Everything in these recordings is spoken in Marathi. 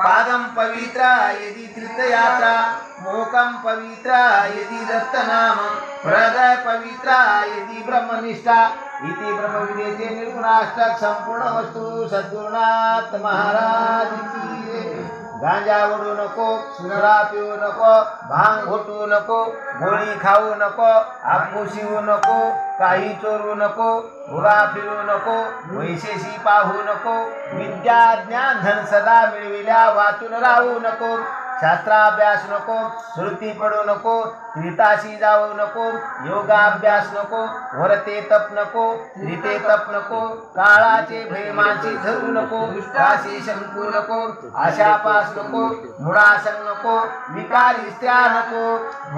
పాదం పవిత్ర ఇది తీర్థయాత్ర మోకం పవిత్ర ఇది దత్తనామ హృదయ పవిత్ర ఇది బ్రహ్మనిష్ట ఇది బ్రహ్మ విదేశే నిర్గుణాష్ట సంపూర్ణ వస్తు సద్గురునాథ్ మహారాజ్ गांजा ओढू नको सुरा पिऊ नको भांग घोटू नको गोळी खाऊ नको आपू शिवू नको काही चोरू नको घोडा फिरू नको वैशेषी पाहू नको विद्या ज्ञान धन सदा मिळविल्या वाचून राहू नको शास्त्राभ्यास नको श्रुती पडू नको त्रिताशी जाऊ नको योगाभ्यास नको वरते तप नको त्रिते तप नको काळाचे भैमाचे धरू नको काशी शंकू नको आशापास नको मुळासन नको विकारी स्त्या नको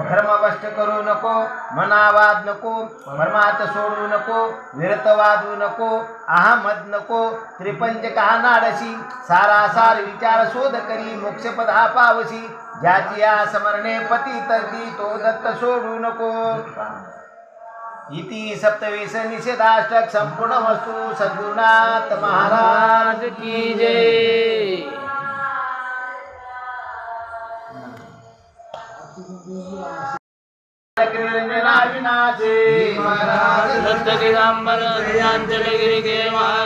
धर्मभ्रष्ट करू नको मनावाद नको मर्मात सोडू नको विरत वादू नको अहमद नको त्रिपंच नाडशी सारासार विचार शोध करी मोक्षपदा पावशी. ज्याची या समरणे पती तरती तो दत्त सोडू नको इति सप्तवीस निषेधाष्टक संपूर्ण वस्तू सद्गुरुनाथ महाराज की जय विनाशे दत्त दिगंबर अंजलगिरी के वासे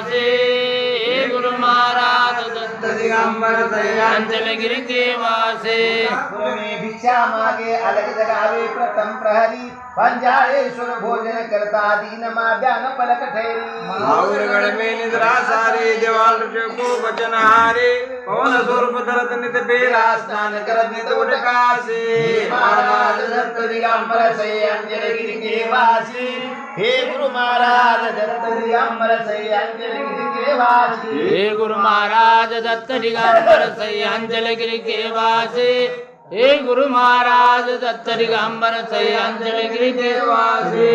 दत्त दिगंबर अंजलगिरी के वासे भिक्षा मागे अलग जगावे प्रथम प्रहरी। करता दीन माध्यान पलक ठेरी माऊरगड में निद्रा सारे देवाल को वचन हारे पवन स्वरूप धरत नित बेरा स्नान करत नित उठकासे महाराज दत्त दिगंबर से अंजलगिरी के वासी हे गुरु महाराज दत्त दिगंबर से अंजलगिरी के वासी हे गुरु महाराज दत्त दिगंबर सई अंजलगिरी के वासे हे गुरु महाराज दत्त दिगंबर सई अंजलगिरी के वासे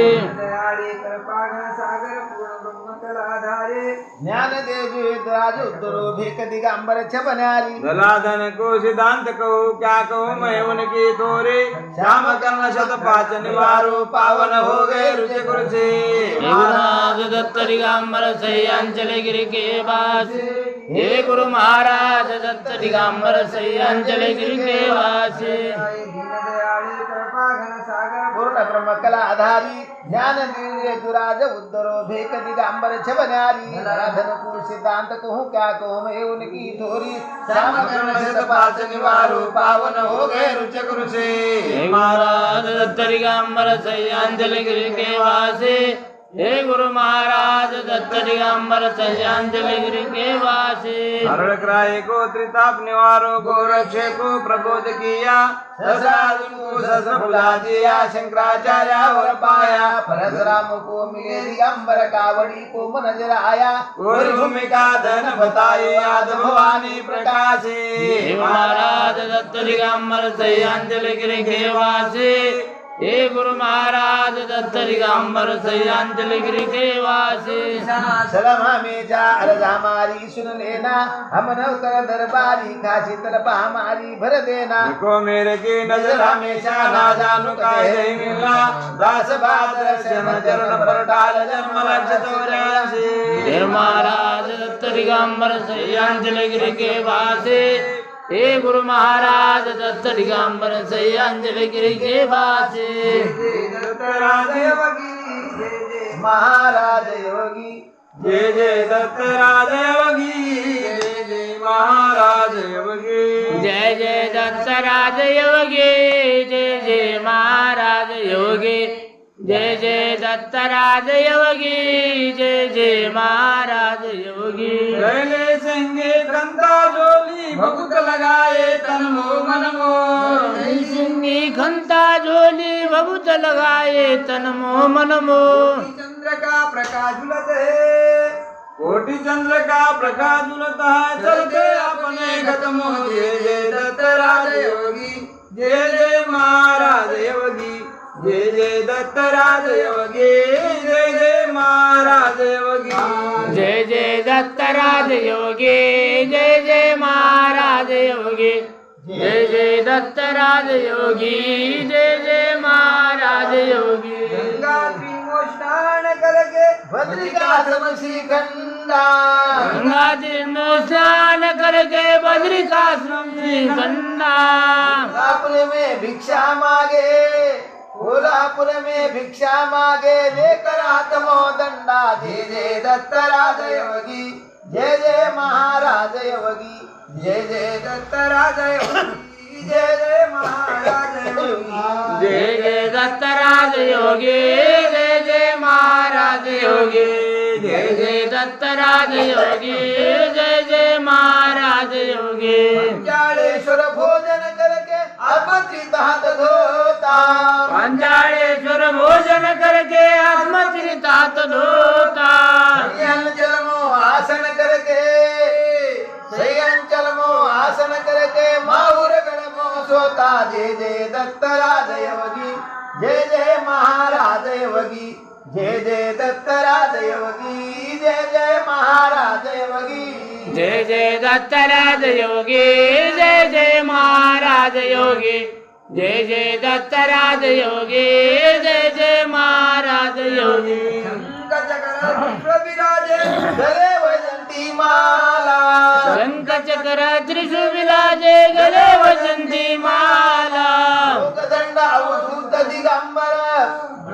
ज्ञानदेव राज उद्धरो भेक दिगंबर छबन्यारी दलाधन को सिद्धांत कहो क्या कहो मैं उनकी तोरे श्याम कर्ण शत पाच निवारो पावन हो गए रुचि कुरुचे हे गुरुनाथ दत्त दिगंबर सई अंजलगिरी के वासे हे गुरु महाराज दत्त दिगंबर सई अंजलगिरी के वासे पूर्ण ब्रह्मकला आधारी ज्ञान राज उद्धरो भेक दिगंबर छबन्यारी धन को सिद्धांत कहूँ क्या कहूँ मैं उनकी थोरी श्याम कर्ण शत पाच निवारो पावन हो गए रुचि कुरुचे हे महाराज दत्त दिगंबर सई अंजलगिरी के वासे हे गुरु महाराज दत्त दिगंबर सई अंजलगिरी के वासे। हरण क्राय को त्रिताप निवारो को रक्षे को प्रबोध किया। को दिया शंकराचार्य और पाया। परशुराम को मिले दिगंबर कावड़ी को नज़र आया। और भूमिका धन बताई आद भवानी प्रकाशे। हे महाराज दत्त दिगंबर सई अंजलगिरी के वासे। हे गुरु महाराज दत्त दिगंबर सई अंजलगिरी के वासे सलम हमेशा अर्ज हमारी सुन लेना हम नौकर दरबारी खासी तरफ हमारी भर देना. को मेरे की नजर हमेशा ना जानू काहे मिला दास चरण पर डाल जन्म हे महाराज दत्त दिगंबर सई अंजलगिरी के वासे हे गुरु महाराज दत्त दिगंबर सई अंजलगिरी के वासे महाराज योगी जय जय दत्त राजयोगी जय जय महाराज योगी जय जय दत्त राज योगी जय जय महाराज योगी जय जय दत्त राज योगी जय जय महाराज योगी। पहले संगे कंता झोली भकुत लगाए तन मो मन मो। सिंगी खंता झोली बहुत लगाए तन मोह मन मोह चंद्र का प्रकाश झुलत है कोटि चंद्र का प्रकाश झुलता है। चलते अपने खत्म हो जय जय दत्त राज योगी जय जय महाराज योगी। जय जय दत्त राज योगी जय जय महाराज योगी। जय जय दत्त राज योगी जय जय महाराज योगी। जय जय दत्त राज योगी जय जय महाराज योगी। गंगा त्रिमोष्ठान करके बद्रिकाश्रम श्रीखंडा गंगा। जी में स्नान करके बद्रिका श्रीखंडा कोल्हापुर में भिक्षा मागे। कोल्हापुर में भिक्षा मागे लेकर आत्मो दंडा जय जय दत्तराज योगी जय जय महाराज योगी जय जय दत्तराज योगी जय जय महाराज योगी जय जय दत्तराज योगी जय जय महाराज योगी जय जय दत्तराज योगी जय जय महाराज योगी पंचाळेश्वर भोजन हाथ धोता पंचाळेश्वर भोजन करके आत्मचरितात धोता जलमो आसन करके संयम जलमो आसन करके माहुर गणमो सोता जय जय दत्तराज योगी जय जय महाराज योगी जय जय दत्तराज योगी जय जय महाराज योगी जय जय दत्तराज योगी जय जय महाराज योगी जय जय दत्तराज योगी जय जय महाराज योगी विराजे शंख चक्र त्रिशू विलाजे गले वसन्ति माला। लोकदंड अवधूत दिगंबर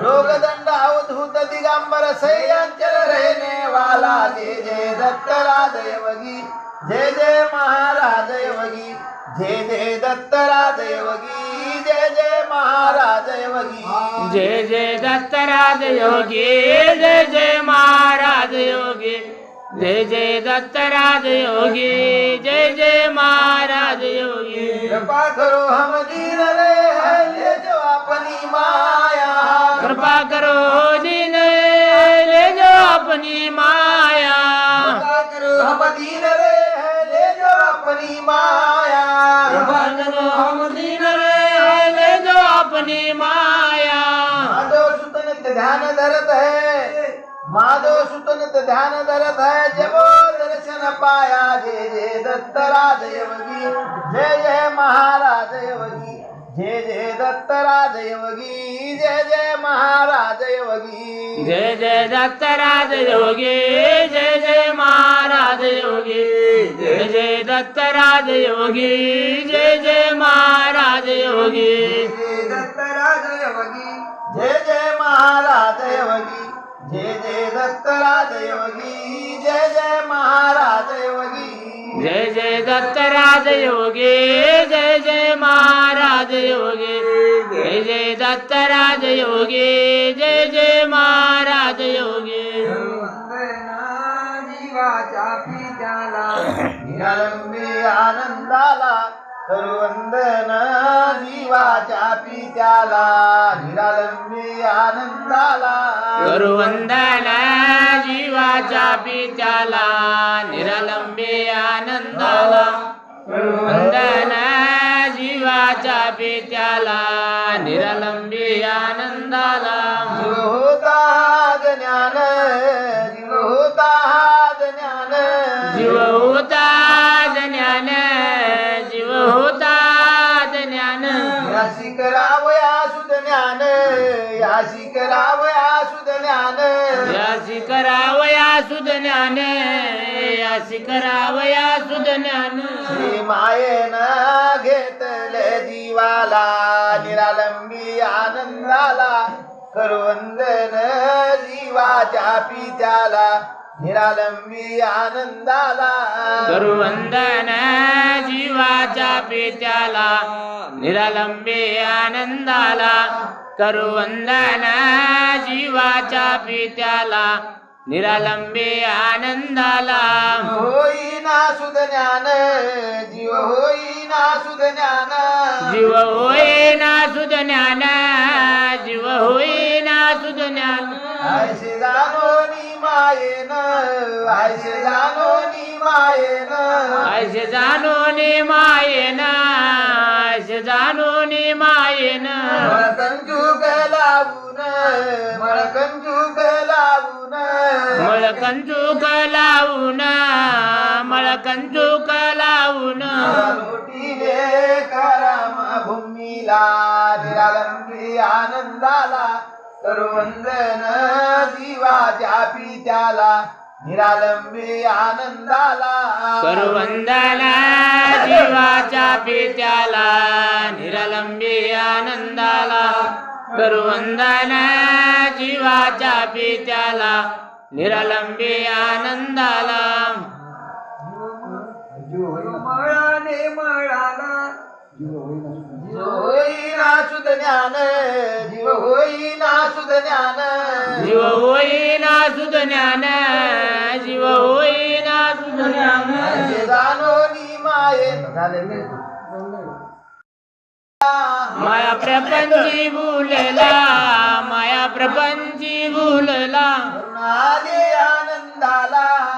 लोकदंड अवधूत दिगंबर सह्यांचल रहने वाला। जय जय दत्तराज योगी जय जय महाराज योगी जय जय दत्तराज योगी जय जय महाराज योगी जय जय दत्तराज योगी जय जय महाराज योगी जय जय दत्तराज योगी जय जय महाराज योगी कृपा करो हम दीन रे ले जो अपनी माया। कृपा करो दीन ले जो अपनी माया। कृपा करो हम दीन रे अपनी माया। करो हम दीन रे ले जो अपनी माया। माधव सुतन ध्यान धरत है। माधव सुतन ध्यान धरत है। जब दर्शन पाया जय जय दत्तराज योगी जय जय महाराज योगी जय जय दत्तराज योगी जय जय महाराज योगी जय जय दत्तराज योगी जय जय महाराज योगी जय जय दत्तराज योगी जय जय महाराज योगी जय दत्तराज योगी जय जय महाराज योगी जय जय दत्तराज योगी जय जय महाराज योगी जय जय दत्तराज योगी जय जय महाराज योगी जय जय दत्तराज योगी जय जय महाराज निरलंबी आनंदाला करू वंदन जीवाच्या पित्याला निरालंबी आनंदाला. करू वंदन जीवाच्या पित्याला निरलंबे आनंदाला करू वंदन जीवाच्या पित्याला निरलंबे आनंदाला. होता ज्ञान जीव होता ज्ञान जीव होता ज्ञान. याशी करावया सुध ज्ञान याशी करावया सुध ज्ञान. यासी करावया सुध ज्ञान यासी करावया सुध ज्ञान मायेन घेतले जीवाला निरालंबी आनंदाला करवंदन जीवाच्या पित्याला. निरालंबी आनंदाला. करू वंदन जीवाच्या पित्याला निरालंबे आनंदाला. करू वंदन जीवाच्या पित्याला निरालंबे आनंदाला. होईना सुध ज्ञान जीव होईना सुध ज्ञान जीव होईना सुध ज्ञान जीव होईना सुध ज्ञान आयसे जाणो नी मायेन आयसे जाणो नी मायेन ऐसे जाणो ने मायेन ऐसे जाणो ने मायेन मळकंचूक लावून. मळकंचूक लावून मळकंचूक लावून मळकंचूक लावून. लोटीले कराम भूमीला निरालंबी आनंदाला करुवंदन जीवाच्या पित्याला निरालंबी आनंदाला. करू जीवाच्या पित्याला निरालंबी आनंदाला. करवंदना जीवाच्या पित्याला निरालंबी आनंदाला. ज्ञान जीव ज्ञान जीव होईना सुध ज्ञान जीव होईना सुध ज्ञान असे जाणोनी माये. झाले मी माया प्रपंची भूलला माया प्रपंची भूलला. करुणाली आनंदाला.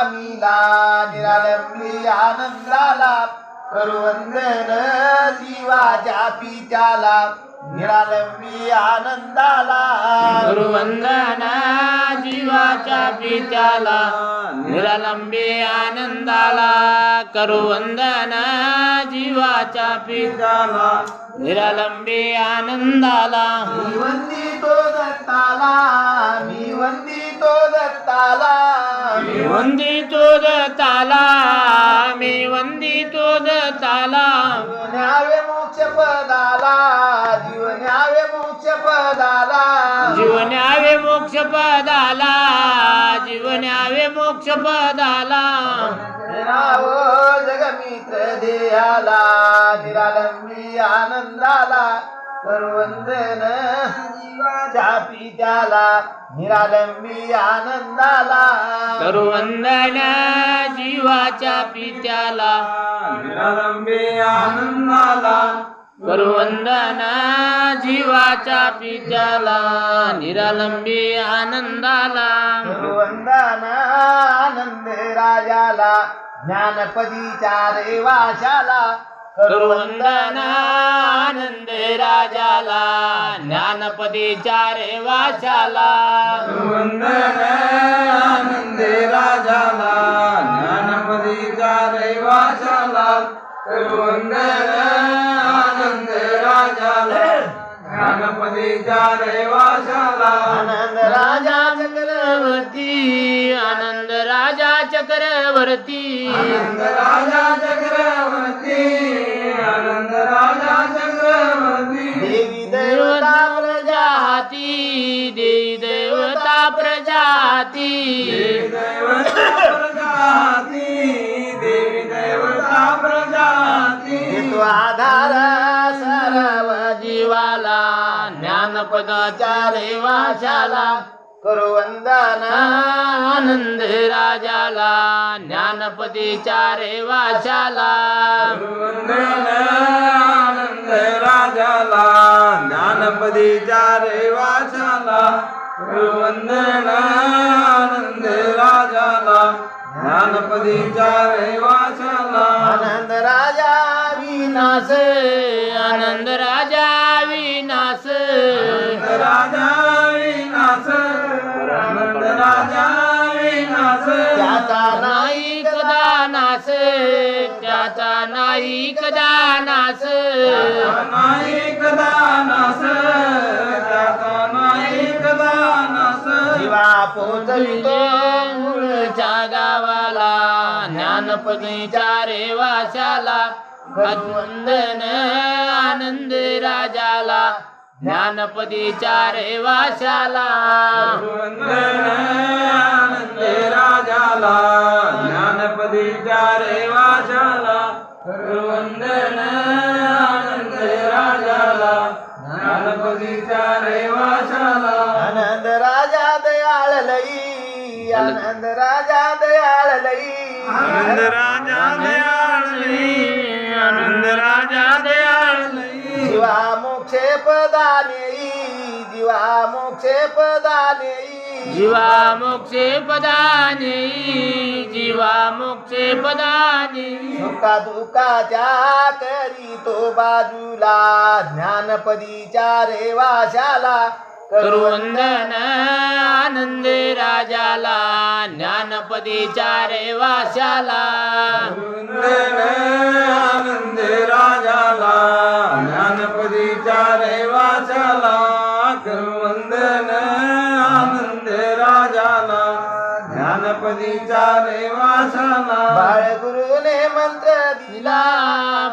स्वामीला निरालंबी आनंदाला करुवंदन जीवाच्या पित्याला. निरालंबी आनंदाला गुरुवंदना जीवाच्या पित्याला. निरालंबी आनंदाला करुवंदना जीवाच्या पित्याला. निरालंबी आनंदाला. मी वंदितो दत्ताला मी वंदितो दत्ताला. मी वंदितो दत्ताला मी वंदितो दत्ताला जीवन्यावे मोक्ष पदाला जीवन्यावे मोक्ष पदाला. जीवन्यावे मोक्ष पदाला जीवन्यावे मोक्ष पदाला. नाव जगमित्र देहाला निरालंबी आनंदाला. करवंदन जीवाच्या पित्याला निरालंबी आनंदाला. करुवंदन जीवाच्या पित्याला निरालंबे आनंदाला. करुवंदन जीवाच्या पित्याला निरालंबी आनंदाला. वंदन आनंद राजाला ज्ञानपदीच्या रेवाशाला करुवंदन आनंद राजाला ज्ञानपदीच्या रे वाशाला. वंदन आनंदे राजाला ज्ञानपदीचा रैवाशाला वंदन आनंद राजाला ज्ञानपदीचा रैवाशाला आनंद राजा चक्रवर्ती. आनंद राजा चक्रवर्ती. आनंद राजा चक्रवर्ती आनंद राजा चक्रवर्ती. देवी देवता प्रजाती देवी देवता प्रजाती. देवी देवता प्रजाती देवी देवता प्रजाती. आधार सर्व जीवाला ज्ञानपदाच्या रेवाशाला करू वंदन आनंद राजाला ज्ञानपदीच्या रेवाशाला. वंदन आनंद राजाला ज्ञानपदीच्या रेवाशाला. वंदन आनंद राजाला ज्ञानपदीच्या रेवाशाला. आनंद राजा विनाश आनंद राजा विनाश. राजा त्याचा नाही कदा नाश नाही कदा नास. त्याचा नाही कदा नास. जीवा पोचवितो मूळच्या गावाला ज्ञानपदीच्या रे वाशाला वंदन आनंद राजाला ज्ञानपदीच्या रे वाशाला वंदन आनंद राजाला ज्ञानपदीच्या रेवाशाला. वंदन आनंद राजाला ज्ञानपदीच्या रेवाशाला आनंद राजा दयाळ लई आनंद राजा दयाळ लई। आनंद राजा दयाळी आनंद राजा दयाळी जीवा मोक्षे पदाने जीवा मोक्षे पदाने। जीवा मोक्षे पदाने जीवा मोक्षे पदाने. सुखा दुःखाच्या करी तो बाजूला ज्ञानपदीच्या रेवाशाला करुवंदन आनंद राजाला ज्ञानपदीच्या रे वाशाला. वंदन आनंद राजाला ज्ञानपदीच्या रेवाशाला करू बाळगुरुने मंत्र दिला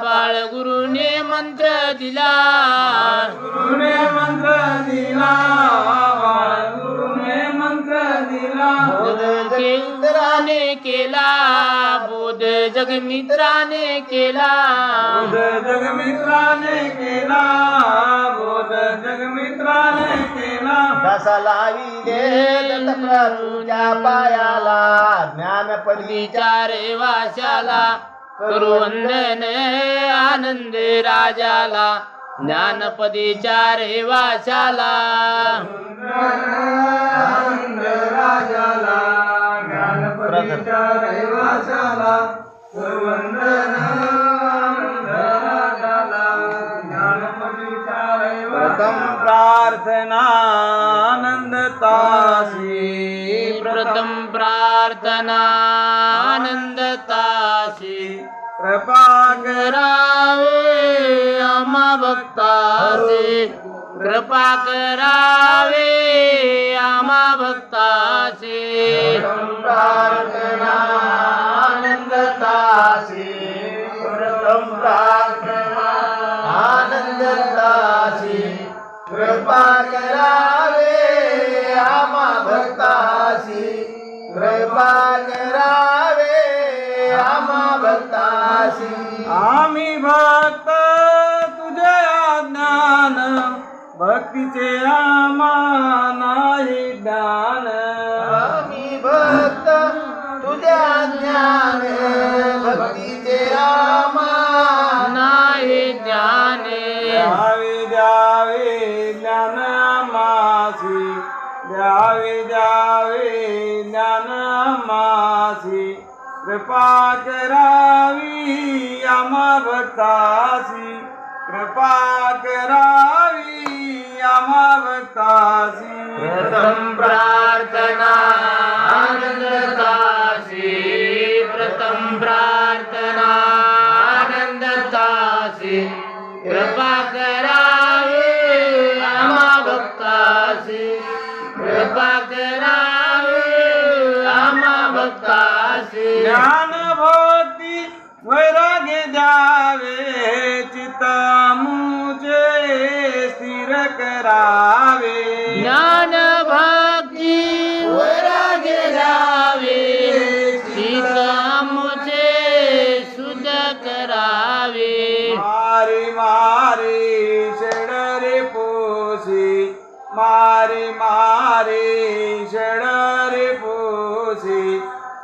बाळगुरुने मंत्र दिला. गुरुने मंत्र दिला. गुरुने मंत्र दिला. बोध जगमित्राने केला बोध जगमित्राने केला. बोध जगमित्राने केला बोध जगमित्राने केला. दसा लाविले दत्तप्रभूच्या पायाला ज्ञानपदी विचारे वाशाला करू वंदन आनंद राजाला. ज्ञानपदीच्या रे वाशाला. आनंद राजाला ज्ञानपदीच्या रहिवाशाला वंदन आनंद राजाला ज्ञानपदीच्या प्रथम प्रार्थना आनंद तासी प्रथम प्रार्थना आनंदताशी कृपा करावे भक्ताचे कृपा करावे आम्हा भक्ताचे प्रार्थना आनंदतासी प्रथम प्रार्थना आनंदतासी कृपा करावे आम्हा भक्तासी कृपा करावे आम्हा भक्तासी। आम्ही भक्त भक्तीचे आम्हा नाही ज्ञान. आम्ही भक्त तुझ्या ज्ञान भक्तीचे आम्हा नाही ज्ञाने. द्यावे द्यावे ज्ञान आम्हासी द्यावे द्यावे ज्ञान आम्हासी कृपा करावी आम्हा भक्तासी कृपा करावी प्रथम प्रार्थना आनंदताशी कृपा करावे आम्हा भक्ताशी कृपा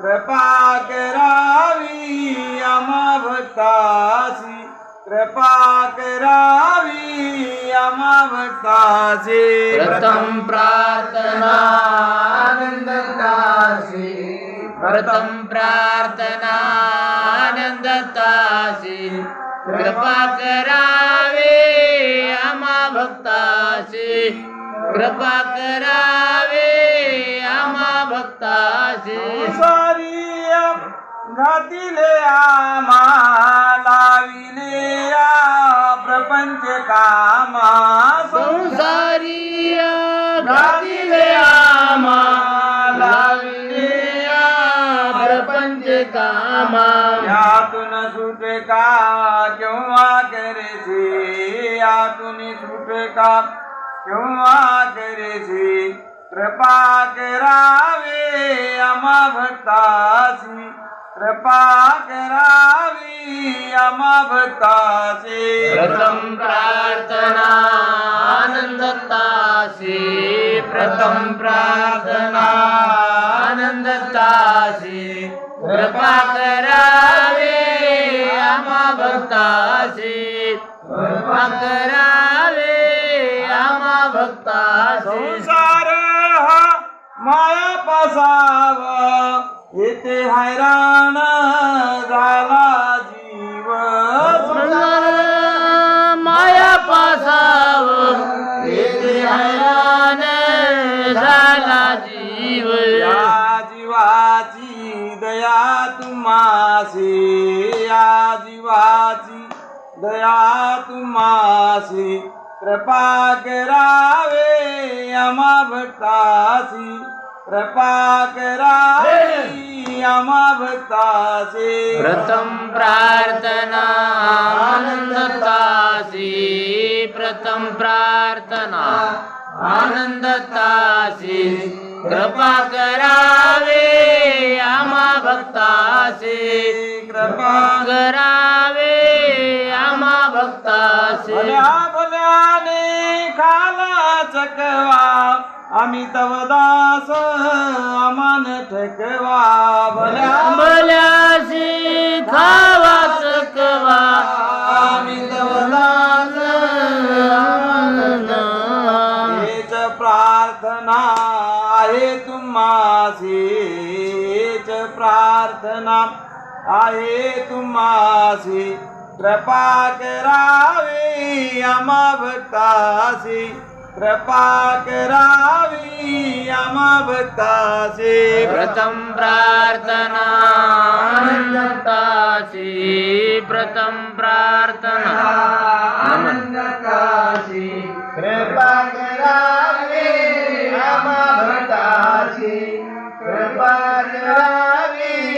पोसी कृपा करावी आम्हा भक्तासी कृपा करावी आम्हा भक्तासी प्रथम प्रार्थना आनंदतासी प्रथम प्रार्थना आनंदताशी कृपा करावे आम्हा भक्ताशी कृपा करावे आम्हा भक्ताशी सारी घातिले आम्हा लाविले प्रपंच कामा संसारी घातिले आम्हा लाविले प्रपंच कामा. यातून सुटका केव्हा करेसी? यातून सुटका केव्हा करेसी? कृपा करावे आम्हा भक्तासी कृपा करावी आम्हा भक्तासी प्रथम प्रार्थना आनंदताशी प्रथम प्रार्थना आनंदताशी कृपा करावे आम्हा भक्ताशी कृपा करावे पासावा येथे हैराण झाला जीव माया पासाव. येथे हैराण झाला जीव या जीवाची दया तुम्हासी. या जीवाची दया तुम्हासी. कृपा करावे आम्हा भक्तासी. कृपा करावे आम्हा भक्तासी प्रथम प्रार्थना आनंदतासी। प्रथम प्रार्थना आनंदतासी। कृपा करावे आम्हा भक्तासी कृपा करावे आम्हा भक्तासी भल्या भल्याने खाला चकवा आम्ही तव दास अमान ठकवा भल्या भल्यासी खावा चकवा आम्ही तव दास हेच प्रार्थना आहे तुम्हासी हेच प्रार्थना आहे तुम्हासी कृपा करावी आम्हा भक्तासी कृपा करावी अमभक्ताशी प्रथम प्रार्थना आनंदताशी प्रथम प्रार्थना। आनंदताशी कृपा करावी अमभक्ताशी कृपा करावी